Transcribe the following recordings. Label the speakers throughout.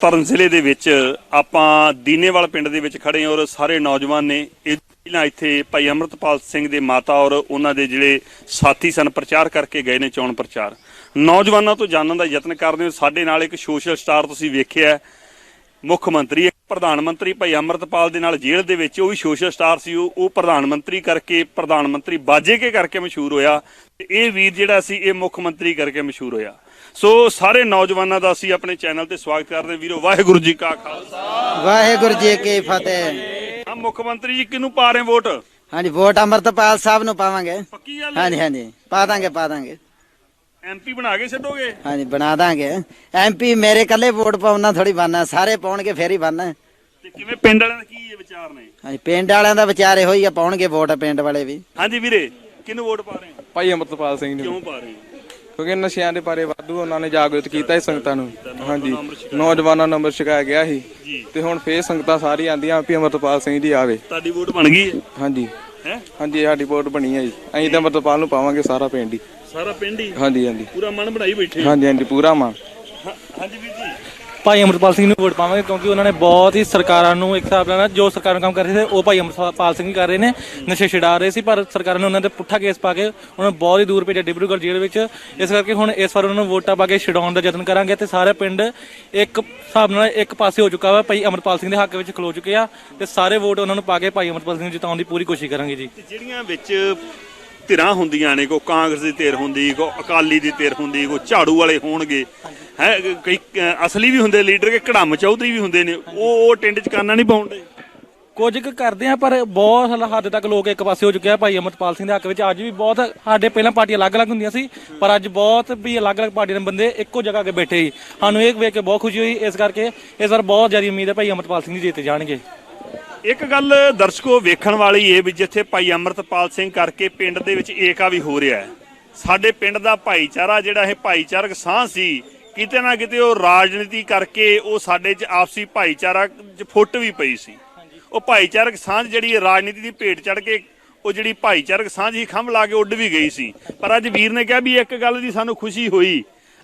Speaker 1: ਤਰਨ ਜ਼ਿਲ੍ਹੇ ਦੇ ਵਿੱਚ ਆਪਾਂ ਦੀਨੇਵਾਲ ਪਿੰਡ ਦੇ ਵਿੱਚ ਖੜੇ ਔਰ ਸਾਰੇ ਨੌਜਵਾਨ ਨੇ ਇਹ ਪਹਿਲਾਂ ਇੱਥੇ ਭਾਈ ਅਮਰਤਪਾਲ ਸਿੰਘ ਦੇ ਮਾਤਾ ਔਰ ਉਹਨਾਂ ਦੇ ਜਿਹੜੇ ਸਾਥੀ ਸਨ, ਪ੍ਰਚਾਰ ਕਰਕੇ ਗਏ ਨੇ ਚੋਣ ਪ੍ਰਚਾਰ। ਨੌਜਵਾਨਾਂ ਤੋਂ ਜਾਣਨ ਦਾ ਯਤਨ ਕਰਦੇ ਹੋ। ਸਾਡੇ ਨਾਲ ਇੱਕ ਸੋਸ਼ਲ ਸਟਾਰ ਤੁਸੀਂ ਵੇਖਿਆ ਮੁੱਖ ਮੰਤਰੀ ਪ੍ਰਧਾਨ ਮੰਤਰੀ ਭਾਈ ਅਮਰਤਪਾਲ ਦੇ ਨਾਲ ਜੇਲ੍ਹ ਦੇ ਵਿੱਚ ਉਹ ਵੀ ਸੋਸ਼ਲ ਸਟਾਰ ਸੀ ਉਹ ਪ੍ਰਧਾਨ ਮੰਤਰੀ ਕਰਕੇ ਪ੍ਰਧਾਨ ਮੰਤਰੀ ਬਾਜੇ ਕੇ ਕਰਕੇ ਮਸ਼ਹੂਰ ਹੋਇਆ ਤੇ ਇਹ ਵੀਰ ਜਿਹੜਾ ਸੀ ਇਹ ਮੁੱਖ ਮੰਤਰੀ ਕਰਕੇ ਮਸ਼ਹੂਰ ਹੋਇਆ। ਸੋ ਸਾਰੇ ਨੌਜਵਾਨਾਂ ਦਾ ਅਸੀਂ ਆਪਣੇ ਚੈਨਲ ਤੇ ਸਵਾਗਤ ਕਰਦੇ ਹਾਂ। ਵੀਰੋ ਵਾਹਿਗੁਰੂ ਜੀ ਕਾ ਖਾਲਸਾ।
Speaker 2: ਵਾਹਿਗੁਰੂ ਜੀ ਕੀ ਫਤਿਹ।
Speaker 1: ਆ ਮੁੱਖ ਮੰਤਰੀ ਜੀ ਕਿਹਨੂੰ ਪਾ ਰਹੇ ਵੋਟ?
Speaker 2: ਹਾਂਜੀ ਵੋਟ ਅਮਰਤਪਾਲ ਸਾਹਿਬ ਨੂੰ ਪਾਵਾਂਗੇ।
Speaker 1: ਪੱਕੀ ਗੱਲ
Speaker 2: ਹਾਂਜੀ ਹਾਂਜੀ ਪਾ ਦਾਂਗੇ ਪਾ ਦਾਂਗੇ।
Speaker 1: ਐਮਪੀ ਬਣਾ ਕੇ ਛੱਡੋਗੇ?
Speaker 2: ਹਾਂਜੀ ਬਣਾ ਦਾਂਗੇ। ਐਮਪੀ ਮੇਰੇ ਕੱਲੇ ਵੋਟ ਪਾਉਣਾ ਥੋੜੀ ਬਣਨਾ। ਸਾਰੇ ਪਾਉਣਗੇ ਫੇਰ ਹੀ ਬਣਨਾ।
Speaker 1: ਤੇ ਕਿਵੇਂ ਪਿੰਡ ਵਾਲਿਆਂ ਦਾ ਕੀ ਇਹ ਵਿਚਾਰ ਨੇ?
Speaker 2: ਹਾਂਜੀ ਪਿੰਡ ਵਾਲਿਆਂ ਦਾ ਵਿਚਾਰੇ ਹੋਈ ਆ ਪਾਉਣਗੇ ਵੋਟ ਪਿੰਡ ਵਾਲੇ ਵੀ।
Speaker 1: ਹਾਂਜੀ ਵੀਰੇ ਕਿਹਨੂੰ ਵੋਟ ਪਾ ਰਹੇ ਹੋ?
Speaker 3: ਭਾਈ ਅਮਰਤਪਾਲ ਸਿੰਘ ਨੂੰ।
Speaker 1: ਕਿਉਂ ਪਾ ਰਹੇ ਹੋ?
Speaker 3: ਕਿਉਂਕਿ ਨਸ਼ਿਆਂ ਦੇ ਬਾਰੇ ਵਾਧੂ ਉਹਨਾਂ ਨੇ ਜਾਗਰੂਕ ਕੀਤਾ ਸੀ ਸੰਗਤਾਂ ਨੂੰ। ਹਾਂਜੀ ਨੌਜਵਾਨਾਂ ਨੂੰ ਅੰਮ੍ਰਿਤ ਛਕਾਇਆ ਗਿਆ ਸੀ।
Speaker 1: ਜੀ।
Speaker 3: ਤੇ ਹੁਣ ਫੇਰ ਸੰਗਤਾਂ ਸਾਰੀਆਂ ਆਂਦੀਆਂ ਵੀ ਅਮਰਤਪਾਲ ਸਿੰਘ ਜੀ ਆਵੇ।
Speaker 1: ਤੁਹਾਡੀ ਵੋਟ ਬਣ ਗਈ ਹੈ?
Speaker 3: ਹਾਂਜੀ।
Speaker 1: ਹੈ?
Speaker 3: ਹਾਂਜੀ ਸਾਡੀ ਵੋਟ ਬਣੀ ਹੈ ਜੀ। ਅਸੀਂ ਤਾਂ ਅਮਰਤਪਾਲ ਨੂੰ ਪਾਵਾਂਗੇ ਸਾਰਾ ਪਿੰਡ ਹੀ।
Speaker 1: ਸਾਰਾ ਪਿੰਡ ਹੀ?
Speaker 3: ਹਾਂਜੀ ਹਾਂਜੀ।
Speaker 1: ਪੂਰਾ ਮਨ ਬਣਾਈ ਬੈਠੇ?
Speaker 3: ਹਾਂਜੀ ਹਾਂਜੀ ਪੂਰਾ ਮਾਂ
Speaker 1: ਹਾਂ- ਹਾਂਜੀ ਵੀਰ ਜੀ।
Speaker 4: ਭਾਈ ਅਮਰਪਾਲ ਸਿੰਘ ਨੂੰ ਵੋਟ ਪਾਵਾਂਗੇ ਕਿਉਂਕਿ ਉਹਨਾਂ ਨੇ ਬਹੁਤ ਹੀ ਸਰਕਾਰਾਂ ਨੂੰ ਇੱਕ ਹਿਸਾਬ ਨਾਲ ਜੋ ਸਰਕਾਰਾਂ ਕੰਮ ਕਰ ਰਹੇ ਸੀ ਉਹ ਭਾਈ ਅਮਰਪਾਲ ਸਿੰਘ ਹੀ ਕਰ ਰਹੇ ਨੇ। ਨਸ਼ੇ ਛਡਾ ਰਹੇ ਸੀ ਪਰ ਸਰਕਾਰਾਂ ਨੇ ਉਹਨਾਂ ਤੇ ਪੁੱਠਾ ਕੇਸ ਪਾ ਕੇ ਉਹਨਾਂ ਨੂੰ ਬਹੁਤ ਹੀ ਦੂਰ ਭੇਜਿਆ ਡਿਬਰੂਗੜ੍ਹ ਜੇਲ੍ਹ ਵਿੱਚ। ਇਸ ਕਰਕੇ ਹੁਣ ਇਸ ਵਾਰ ਉਹਨਾਂ ਨੂੰ ਵੋਟਾਂ ਪਾ ਕੇ ਛਡਾਉਣ ਦਾ ਯਤਨ ਕਰਾਂਗੇ ਤੇ ਸਾਰੇ ਪਿੰਡ ਇੱਕ ਹਿਸਾਬ ਨਾਲ ਇੱਕ ਪਾਸੇ ਹੋ ਚੁੱਕਾ ਵਾ। ਭਾਈ ਅਮਰਪਾਲ ਸਿੰਘ ਦੇ ਹੱਕ ਵਿੱਚ ਖਲੋ ਚੁੱਕੇ ਆ ਤੇ ਸਾਰੇ ਵੋਟ ਉਹਨਾਂ ਨੂੰ ਪਾ ਕੇ ਭਾਈ ਅਮਰਪਾਲ ਸਿੰਘ ਨੂੰ ਜਿਤਾਉਣ ਦੀ ਪੂਰੀ ਕੋਸ਼ਿਸ਼ ਕਰਾਂਗੇ ਜੀ।
Speaker 1: ਜਿਹੜੀਆਂ ਵਿੱਚ ਧਿਰਾਂ ਹੁੰਦੀਆਂ ਨੇ ਕੋ ਕਾਂਗਰਸ ਦੀ ਧਿਰ ਹੁੰਦੀ ਕੋ ਅਕਾਲੀ ਦੀ ਧਿਰ ਹੁੰਦੀ ਕੋ ਝਾੜੂ ਵਾਲੇ ਹੋਣਗੇ। ਹੈ, ਕਈ ਅਸਲੀ ਵੀ ਹੁੰਦੇ, ਲੀਡਰ ਕਿ ਕੜਮ ਚੌਧਰੀ ਵੀ ਹੁੰਦੇ ਨੇ, ਉਹ ਉਹ ਟਿੰਡ ਚ ਕਾਨਾ ਨਹੀਂ ਪਾਉਂਦੇ।
Speaker 4: ਕੁਝ ਕੁ ਕਰਦੇ ਆ, ਪਰ ਬਹੁਤ ਹੱਦ ਤੱਕ ਲੋਕ ਇੱਕ ਪਾਸੇ ਹੋ ਚੁੱਕੇ ਭਾਈ ਅਮਰਪਾਲ ਸਿੰਘ ਦੇ ਹੱਕ ਵਿੱਚ। ਅੱਜ ਵੀ ਬਹੁਤ ਸਾਡੇ ਪਹਿਲਾਂ ਪਾਰਟੀਆਂ ਅਲੱਗ-ਅਲੱਗ ਹੁੰਦੀਆਂ ਸੀ, ਪਰ ਅੱਜ ਬਹੁਤ ਵੀ ਅਲੱਗ-ਅਲੱਗ ਪਾਰਟੀਆਂ ਦੇ ਬੰਦੇ ਇੱਕੋ ਜਗ੍ਹਾ ਕੇ ਬੈਠੇ ਸੀ। ਸਾਨੂੰ ਇਹ ਵੇਖ ਕੇ ਬਹੁਤ ਖੁਸ਼ੀ ਹੋਈ, ਇਸ ਕਰਕੇ ਇਸ ਵਾਰ ਬਹੁਤ ਜ਼ਿਆਦਾ ਉਮੀਦ ਹੈ ਭਾਈ ਅਮਰਪਾਲ ਸਿੰਘ ਜੀ ਜਿੱਤ ਜਾਣਗੇ।
Speaker 1: ਇੱਕ ਗੱਲ ਦਰਸ਼ਕੋ ਵੇਖਣ ਵਾਲੀ ਇਹ ਵੀ ਜਿੱਥੇ ਭਾਈ ਅਮਰਤਪਾਲ ਸਿੰਘ ਕਰਕੇ ਪਿੰਡ ਦੇ ਵਿੱਚ ਏਕਾ ਵੀ ਹੋ ਰਿਹਾ ਹੈ। ਸਾਡੇ ਪਿੰਡ ਦਾ ਭਾਈਚਾਰਾ ਜਿਹੜਾ ਇਹ ਭਾਈਚਾਰਕ ਸਾਂਝ ਸੀ, ਕਿਤੇ ਨਾ ਕਿਤੇ ਉਹ ਰਾਜਨੀਤੀ ਕਰਕੇ ਉਹ ਸਾਡੇ 'ਚ ਆਪਸੀ ਭਾਈਚਾਰਾ 'ਚ ਫੁੱਟ ਵੀ ਪਈ ਸੀ। ਉਹ ਭਾਈਚਾਰਕ ਸਾਂਝ ਜਿਹੜੀ ਰਾਜਨੀਤੀ ਦੀ ਭੇਟ ਚੜ ਕੇ ਉਹ ਜਿਹੜੀ ਭਾਈਚਾਰਕ ਸਾਂਝ ਹੀ ਖੰਭ ਲਾ ਕੇ ਉੱਡ ਵੀ ਗਈ ਸੀ। ਪਰ ਅੱਜ ਵੀਰ ਨੇ ਕਿਹਾ ਵੀ ਇੱਕ ਗੱਲ ਦੀ ਸਾਨੂੰ ਖੁਸ਼ੀ ਹੋਈ।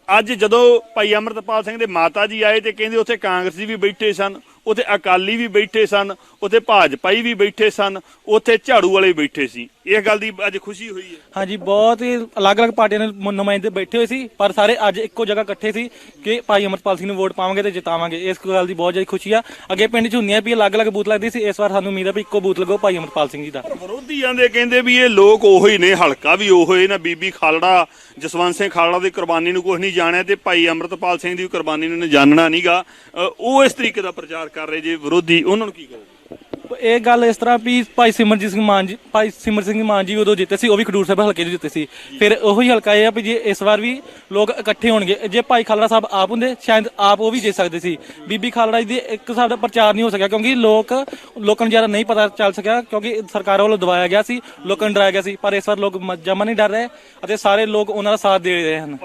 Speaker 1: ਅੱਜ ਜਦੋਂ ਭਾਈ ਅਮਰਤਪਾਲ ਸਿੰਘ ਦੇ ਮਾਤਾ ਜੀ ਆਏ ਤੇ ਕਹਿੰਦੇ ਉੱਥੇ ਕਾਂਗਰਸੀ ਵੀ ਬੈਠੇ ਸਨ ਉੱਥੇ ਅਕਾਲੀ ਵੀ ਬੈਠੇ ਸਨ, ਉੱਥੇ ਭਾਜਪਾਈ ਵੀ ਬੈਠੇ ਸਨ, ਉੱਥੇ ਝਾੜੂ ਵਾਲੇ ਬੈਠੇ ਸੀ। ਇਹ ਗੱਲ ਦੀ ਅੱਜ ਖੁਸ਼ੀ ਹੋਈ ਹੈ।
Speaker 4: ਹਾਂਜੀ ਬਹੁਤ ਹੀ ਅਲੱਗ-ਅਲੱਗ ਪਾਰਟੀਆਂ ਦੇ ਮ- ਨੁਮਾਇੰਦੇ ਬੈਠੇ ਹੋਏ ਸੀ ਪਰ ਸਾਰੇ ਅੱਜ ਇੱਕੋ ਜਗ੍ਹਾ ਇਕੱਠੇ ਸੀ ਕਿ ਭਾਈ ਅਮਰਪਾਲ ਸਿੰਘ ਨੂੰ ਵੋਟ ਪਾਵਾਂਗੇ ਤੇ ਜਿਤਾਵਾਂਗੇ। ਇਸ ਗੱਲ ਦੀ ਬਹੁਤ ਜ਼ਿਆਦਾ ਖੁਸ਼ੀ ਆ। ਅੱਗੇ ਪਿੰਡ 'ਚ ਹੁੰਦੀਆਂ ਵੀ ਅਲੱਗ-ਅਲੱਗ ਬੂਥ ਲੱਗਦੀ ਸੀ ਇਸ ਵਾਰ ਸਾਨੂੰ ਉਮੀਦ ਹੈ ਵੀ ਇੱਕੋ ਬੂਥ ਲੱਗੋ ਭਾਈ ਅਮਰਪਾਲ ਸਿੰਘ ਜੀ ਦਾ।
Speaker 1: ਵਿਰੋਧੀ ਜਾਂਦੇ ਕਹਿੰਦੇ ਵੀ ਇਹ ਲੋਕ ਉਹੋ ਹੀ ਨੇ ਹਲਕਾ ਵੀ ਉਹੋ ਹੀ ਨਾ ਬੀਬੀ ਖਾਲੜਾ ਜਸਵੰਤ ਸਿੰਘ ਖਾਲੜਾ ਦੀ ਕੁਰਬਾਨੀ ਨੂੰ ਕੁਝ ਨਹੀਂ ਜਾਣਿਆ ਤੇ ਭਾਈ ਅਮਰਤਪਾਲ ਸਿੰਘ ਦੀ ਕੁਰਬਾਨੀ ਨੂੰ ਇਹਨੇ ਜਾਣਨਾ ਨਹੀਂਗਾ ਉਹ ਇਸ ਤਰੀਕੇ ਦਾ ਪ੍ਰਚਾਰ ਕਰ ਰਹੇ ਜੇ ਵਿਰੋਧੀ ਉਹਨਾਂ ਨੂੰ ਕੀ ਕਹੋ
Speaker 4: ਇਹ ਗੱਲ ਇਸ ਤਰ੍ਹਾਂ ਵੀ ਭਾਈ ਸਿਮਰਜੀਤ ਸਿੰਘ ਮਾਨ ਜੀ ਭਾਈ ਸਿਮਰ ਸਿੰਘ ਮਾਨ ਜੀ ਉਦੋਂ ਜਿੱਤੇ ਸੀ, ਉਹ ਵੀ ਖਡੂਰ ਸਾਹਿਬ ਹਲਕੇ 'ਚ ਜਿੱਤੇ ਸੀ। ਫਿਰ ਉਹੀ ਹਲਕਾ ਇਹ ਆ ਵੀ ਜੇ ਇਸ ਵਾਰ ਵੀ ਲੋਕ ਇਕੱਠੇ ਹੋਣਗੇ। ਜੇ ਭਾਈ ਖਾਲੜਾ ਸਾਹਿਬ ਆਪ ਹੁੰਦੇ, ਸ਼ਾਇਦ ਆਪ ਉਹ ਵੀ ਜਿੱਤ ਸਕਦੇ ਸੀ। ਬੀਬੀ ਖਾਲੜਾ ਜੀ ਦੀ ਇੱਕ ਹਿਸਾਬ ਦਾ ਪ੍ਰਚਾਰ ਨਹੀਂ ਹੋ ਸਕਿਆ, ਕਿਉਂਕਿ ਲੋਕ ਲੋਕਾਂ ਨੂੰ ਜ਼ਿਆਦਾ ਨਹੀਂ ਪਤਾ ਚੱਲ ਸਕਿਆ, ਕਿਉਂਕਿ ਸਰਕਾਰ ਵੱਲੋਂ ਦਵਾਇਆ ਗਿਆ ਸੀ, ਲੋਕਾਂ ਨੂੰ ਡਰਾਇਆ ਗਿਆ ਸੀ। ਪਰ ਇਸ ਵਾਰ ਲੋਕ ਮ- ਜਮਾਂ ਨਹੀਂ ਡਰ ਰਹੇ, ਅਤੇ ਸਾਰੇ ਲੋਕ ਉਹਨਾਂ ਦਾ ਸਾਥ ਦੇ ਰਹੇ ਹਨ।